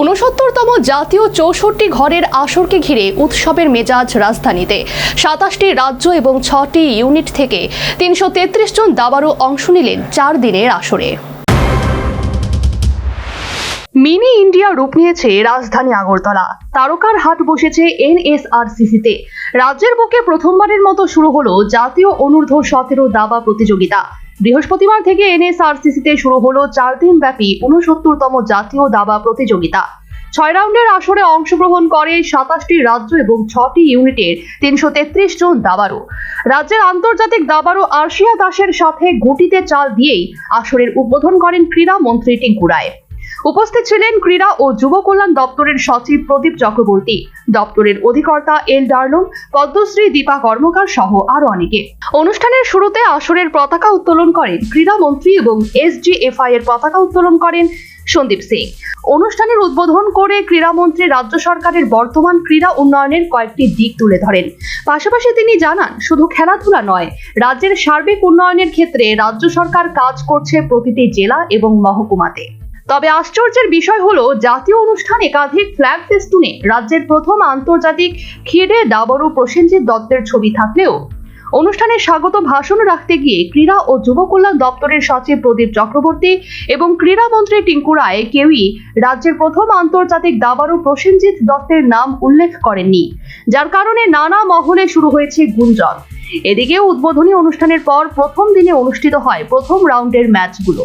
উনসত্তরতম জাতীয় চৌষট্টি ঘরের আসরকে ঘিরে উৎসবের মেজাজ রাজধানীতে। সাতাশটি রাজ্য এবং ছটি ইউনিট থেকে তিনশো তেত্রিশ জন দাবারও অংশ নিলেন চার দিনের আসরে। মিনি ইন্ডিয়া রূপ নিয়েছে রাজধানী আগরতলা। তারকার হাট বসেছে এনএসআরসিসিতে। রাজ্যের বুকে প্রথমবারের মতো শুরু হলো জাতীয় অনূর্ধ্ব সতেরো দাবা প্রতিযোগিতা। বৃহস্পতিবার থেকে এনএসআরসিসিতে শুরু হলো চার দিন ব্যাপী উনসত্তরতম জাতীয় দাবা প্রতিযোগিতা। ছয় রাউন্ডের আসরে অংশগ্রহণ করে সাতাশটি রাজ্য এবং ছটি ইউনিটের তিনশো তেত্রিশ জন দাবারু রাজ্যের আন্তর্জাতিক দাবারু আর্শিয়া দাসের সাথে গুটিতে চাল দিয়েই আসরের উদ্বোধন করেন ক্রীড়া মন্ত্রী টিঙ্কু রায় উপস্থিত ছিলেন ক্রীড়া ও যুব কল্যাণ দপ্তরের সচিব প্রদীপ চক্রবর্তী। দপ্তরের অধিকর্তা এল ডার্লং, পদ্মশ্রী দীপা কর্মকার সহ আরও অনেকে। অনুষ্ঠানের শুরুতে আসরের পতাকা উত্তোলন করেন ক্রীড়া মন্ত্রী এবং এসজিএফআই এর পতাকা উত্তোলন করেন সন্দীপ সিং। অনুষ্ঠানের উদ্বোধন করে ক্রীড়ামন্ত্রী রাজ্য সরকারের বর্তমান ক্রীড়া উন্নয়নের কয়েকটি দিক তুলে ধরেন। পাশাপাশি তিনি জানান, শুধু খেলাধুলা নয়, রাজ্যের সার্বিক উন্নয়নের ক্ষেত্রে রাজ্য সরকার কাজ করছে প্রতিটি জেলা এবং মহকুমাতে। তবে আশ্চর্যের বিষয় হলো, জাতীয় অনুষ্ঠান একাধিক ফ্ল্যাগ ফেস্টুনে রাজ্যের প্রথম আন্তর্জাতিক খেডে দাবরু প্রসেনজিৎ দত্তের ছবি থাকলেও, অনুষ্ঠানে স্বাগত ভাষণ রাখতে গিয়ে ক্রীড়া ও যুব কল্যাণ দপ্তরের সচিব প্রদীপ চক্রবর্তী এবং ক্রীড়ামন্ত্রী টিঙ্কু রায় কেউই রাজ্যের প্রথম আন্তর্জাতিক দাবারু প্রসেনজিৎ দত্তের নাম উল্লেখ করেননি, যার কারণে নানা মহলে শুরু হয়েছে গুঞ্জন। এদিকে উদ্বোধনী অনুষ্ঠানের পর প্রথম দিনে অনুষ্ঠিত হয় প্রথম রাউন্ডের ম্যাচগুলো